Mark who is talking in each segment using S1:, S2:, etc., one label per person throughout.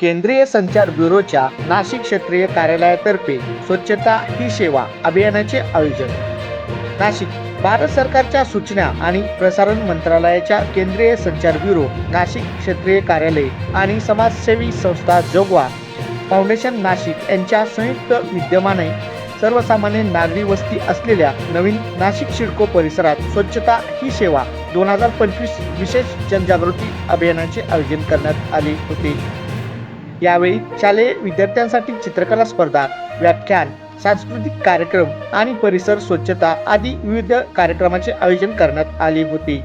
S1: केंद्रीय संचार ब्युरोच्या नाशिक क्षेत्रीय कार्यालयातर्फे स्वच्छता ही सेवा अभियानाचे आयोजन. नाशिक. भारत सरकारच्या सूचना आणि प्रसारण मंत्रालयाच्या केंद्रीय संचार ब्युरो नाशिक क्षेत्रीय कार्यालय आणि समाजसेवी संस्था जोगवा फाउंडेशन नाशिक यांच्या संयुक्त विद्यमाने सर्वसामान्य नागरी वस्ती असलेल्या नवीन नाशिक शिडको परिसरात स्वच्छता ही सेवा दोन हजार पंचवीस विशेष जनजागृती अभियानाचे आयोजन करण्यात आले होते. यावेळी शालेय विद्यार्थ्यांसाठी चित्रकला स्पर्धा व्याख्यान सांस्कृतिक कार्यक्रम आणि परिसर स्वच्छता आदी विविध कार्यक्रमाचे आयोजन करण्यात आले होते.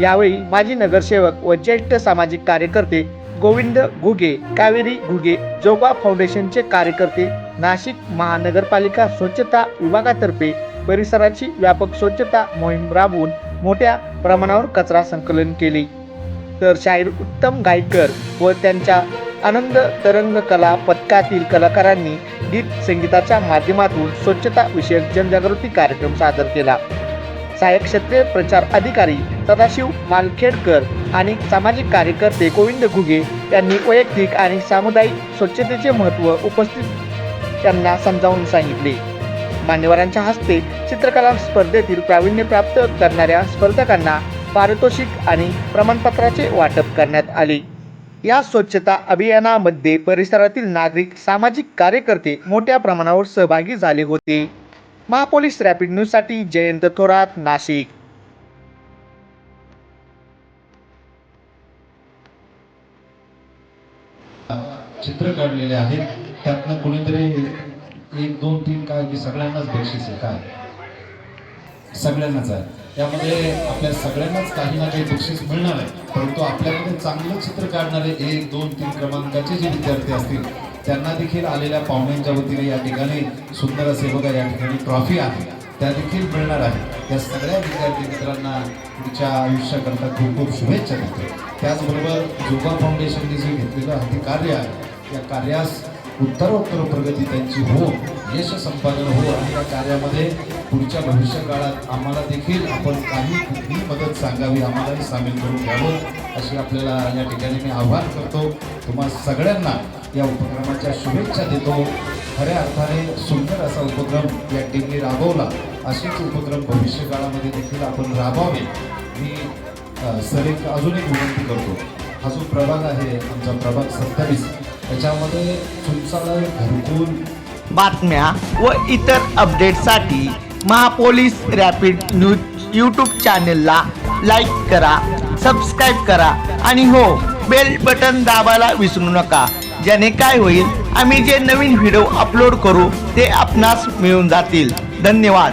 S1: यावेळी माजी नगरसेवक व ज्येष्ठ सामाजिक कार्यकर्ते गोविंद घुगे कावेरी घुगे जोगा फाउंडेशनचे कार्यकर्ते नाशिक महानगरपालिका स्वच्छता विभागातर्फे परिसराची व्यापक स्वच्छता मोहीम राबवून मोठ्या प्रमाणावर कचरा संकलन केले. तर शाहीर उत्तम गायकर व त्यांच्या आनंद तरंग कला पथकातील कलाकारांनी गीत संगीताच्या माध्यमातून स्वच्छता विषयक जनजागृती कार्यक्रम सादर केला. सहाय्यक क्षेत्रीय प्रचार अधिकारी सदाशिव मालखेडकर आणि सामाजिक कार्यकर्ते गोविंद घुगे यांनी वैयक्तिक आणि सामुदायिक स्वच्छतेचे महत्त्व उपस्थित त्यांना समजावून सांगितले. मान्यवरांच्या हस्ते चित्रकला स्पर्धेतील प्रावीण्य प्राप्त करणाऱ्या स्पर्धकांना पारितोषिक आणि प्रमाणपत्राचे वाटप करण्यात आले. या स्वच्छता अभियानामध्ये परिसरातील नागरिक सामाजिक कार्यकर्ते मोठ्या प्रमाणावर सहभागी झाले होते. महापोलीस रॅपिड न्यूजसाठी जयंत थोरात नाशिक.
S2: चित्र काढलेले आहेत. त्यातनं कोणीतरी एक दोन तीन काय की सगळ्यांनाच बक्षीस आहे. काय? सगळ्यांनाच आहे. त्यामध्ये आपल्या सगळ्यांनाच काही ना काही बक्षीस मिळणार आहे. परंतु आपल्यामध्ये चांगलं चित्र काढणारे एक दोन तीन क्रमांकाचे जे विद्यार्थी असतील त्यांना देखील आलेल्या पाहुण्यांच्या वतीने या ठिकाणी सुंदर असे बघा या ठिकाणी ट्रॉफी आहे. त्या देखील मिळणार आहे. या सगळ्या विद्यार्थी मित्रांना तुमच्या आयुष्याकरता खूप खूप शुभेच्छा देतो. त्याचबरोबर जोगा फाउंडेशनने जे घेतलेलं हाती कार्य आहे या कार्यास उत्तरोत्तर प्रगती त्यांची हो यश संपादन हो आणि या कार्यामध्ये पुढच्या भविष्य काळात आम्हाला देखील आपण काही कुठली मदत सांगावी आम्हालाही सामील करून घ्यावं अशी आपल्याला या ठिकाणी मी आव्हान करतो. तुम्हा सगळ्यांना या उपक्रमाच्या शुभेच्छा देतो. खऱ्या अर्थाने सुंदर असा उपक्रम या टीमने राबवला असेच उपक्रम भविष्य काळामध्ये देखील आपण राबवावे. मी सर एक अजून एक विनंती करतो. हा जो प्रभाग आहे आमचा प्रभाग सत्तावीस त्याच्यामध्ये तुमचा घरकुल
S1: बातम्या व इतर अपडेटसाठी महापोलीस रॅपिड न्यूज यूट्यूब चॅनलला लाईक करा सबस्क्राईब करा आणि हो बेल बटन दाबायला विसरू नका. ज्याने काय होईल आम्ही जे नवीन व्हिडिओ अपलोड करू ते आपणास मिळून जातील. धन्यवाद.